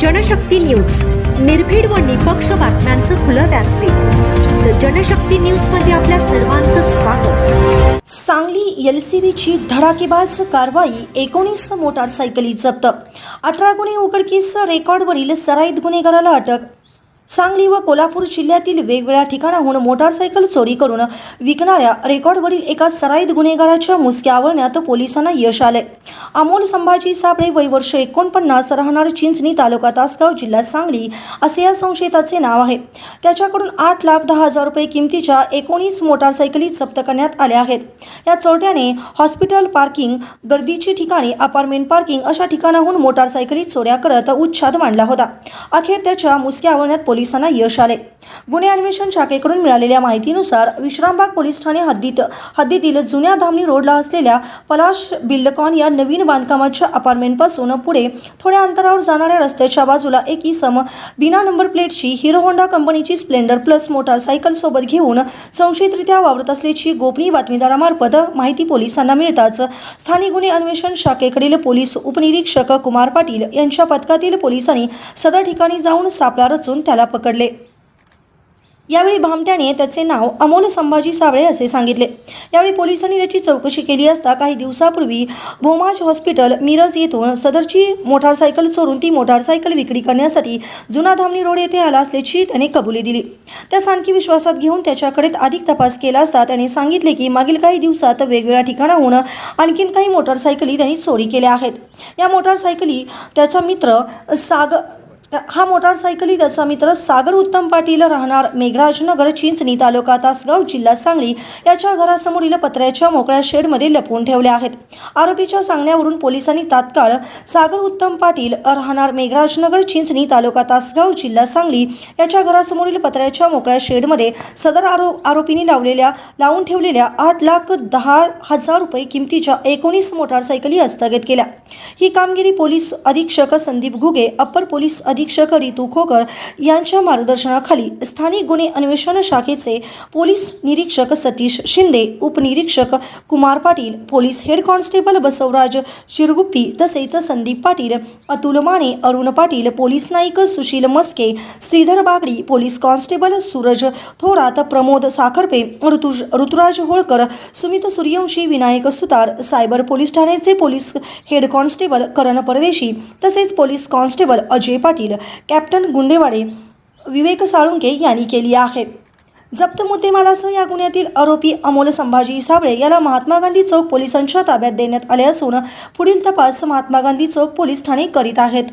Janshakti news. निर्भीड व निपक्ष बातम्यांचं खुलं व्यासपीठ. द जनशक्ती न्यूजमध्ये आपल्या सर्वांचं स्वागत. सांगली एल सी बीची धडाकेबाज कारवाई एकोणीस मोटारसायकली जप्त. अठरा गुन्हे उघडकीस रेकॉर्डवरील सराईत गुन्हेगाराला अटक. सांगली व कोल्हापूर जिल्ह्यातील वेगवेगळ्या ठिकाणाहून मोटारसायकल चोरी करून विकणाऱ्या रेकॉर्डवरील एका सराईत गुन्हेगाराच्या मुसक्या आवळण्यात पोलिसांना यश आले. अमोल संभाजी साबळे वय वर्ष एकोणपन्नास राहणार चिंचणी तालुका तासगाव जिल्हा सांगली असे या संशयिताचे नाव आहे. त्याच्याकडून आठ लाख दहा हजार रुपये किमतीच्या एकोणीस मोटारसायकली जप्त करण्यात आल्या आहेत. या चोरट्याने हॉस्पिटल पार्किंग गर्दीची ठिकाणी अपार्टमेंट पार्किंग अशा ठिकाणाहून मोटारसायकली चोऱ्या करत उच्छाद मांडला होता. अखेर त्याच्या मुसक्या आवळण्यात पोलिसांना यश आले गुन्हे अन्वेषण शाखेकडून मिळालेल्या माहितीनुसार विश्रामबाग पोलीस ठाणे हद्दीत हद्दीतील जुन्या धामणी रोडला असलेल्या पलाश बिल्डकॉन या नवीन बांधकामाच्या अपार्टमेंटपासून पुढे थोड्या अंतरावर जाणाऱ्या रस्त्याच्या बाजूला एक इसम बिना नंबर प्लेटची हिरो होंडा कंपनीची स्प्लेंडर प्लस मोटारसायकल सोबत घेऊन संशयितरित्या वावरत असल्याची गोपनीय बातमीदारामार्फत माहिती पोलिसांना मिळताच स्थानिक गुन्हे अन्वेषण शाखेकडील पोलीस उपनिरीक्षक कुमार पाटील यांच्या पथकातील पोलिसांनी सदर ठिकाणी जाऊन सापळा रचून त्याला पकडले. यावेळी भामट्याने त्याचे नाव अमोल संभाजी सावळे असे सांगितले. यावेळी पोलिसांनी त्याची चौकशी केली असता काही दिवसापूर्वी भोमाज हॉस्पिटल मिरज येथून सदरची मोटारसायकल चोरून ती मोटारसायकल विक्री करण्यासाठी जुना धामणी रोड येथे आला असल्याची त्याने कबुली दिली. त्या आणखी विश्वासात घेऊन त्याच्याकडे अधिक तपास केला असता त्याने सांगितले की मागील काही दिवसात वेगवेगळ्या ठिकाणाहून आणखीन काही मोटारसायकली त्यांनी चोरी केल्या आहेत. या मोटारसायकली त्याचा मित्र साग हा मोटारसायकली त्याचा मित्र सागर उत्तम पाटील राहणार मेघराजनगर चिंचणी तालुका तासगाव जिल्हा सांगली. याच्या घरासमोरील पत्र्याच्या मोकळ्या शेडमध्ये लपवून ठेवल्या आहेत. आरोपीच्या सांगण्यावरून पोलिसांनी तात्काळ सागर उत्तम पाटील राहणार मेघराजनगर चिंचणी तालुका तासगाव जिल्हा सांगली याच्या घरासमोरील पत्र्याच्या मोकळ्या शेडमध्ये सदर आरो आरोपींनी लावलेल्या लावून ठेवलेल्या आठ लाख दहा हजार रुपये किमतीच्या एकोणीस मोटारसायकली हस्तगत केल्या. ही कामगिरी पोलीस अधीक्षक संदीप घुगे अप्पर पोलीस अधीक्षक रितू खोकर यांच्या मार्गदर्शनाखाली स्थानिक गुन्हे अन्वेषण शाखेचे पोलीस निरीक्षक सतीश शिंदे उपनिरीक्षक Kumar Patil police head constable Basavaraj Shirguppi तसेच Sandeep Patil Atul Mane Arun Patil police Naik Sushil Maske Shridhar Bagadi police constable Suraj Thorat Pramod Sakharpe Rutuj Rituraj Holkar Sumit Suryavanshi Vinayak Sutar cyber police ठाण्याचे police head constable Karan Pardeshi तसेच police constable Ajay Patil captain Gundewade Vivek Salunke यांनी केली आहे. जप्त मुद्देमालासह या गुन्ह्यातील आरोपी अमोल संभाजी साबळे याला महात्मा गांधी चौक पोलिसांच्या ताब्यात देण्यात आले असून पुढील तपास महात्मा गांधी चौक पोलीस ठाणे करीत आहेत.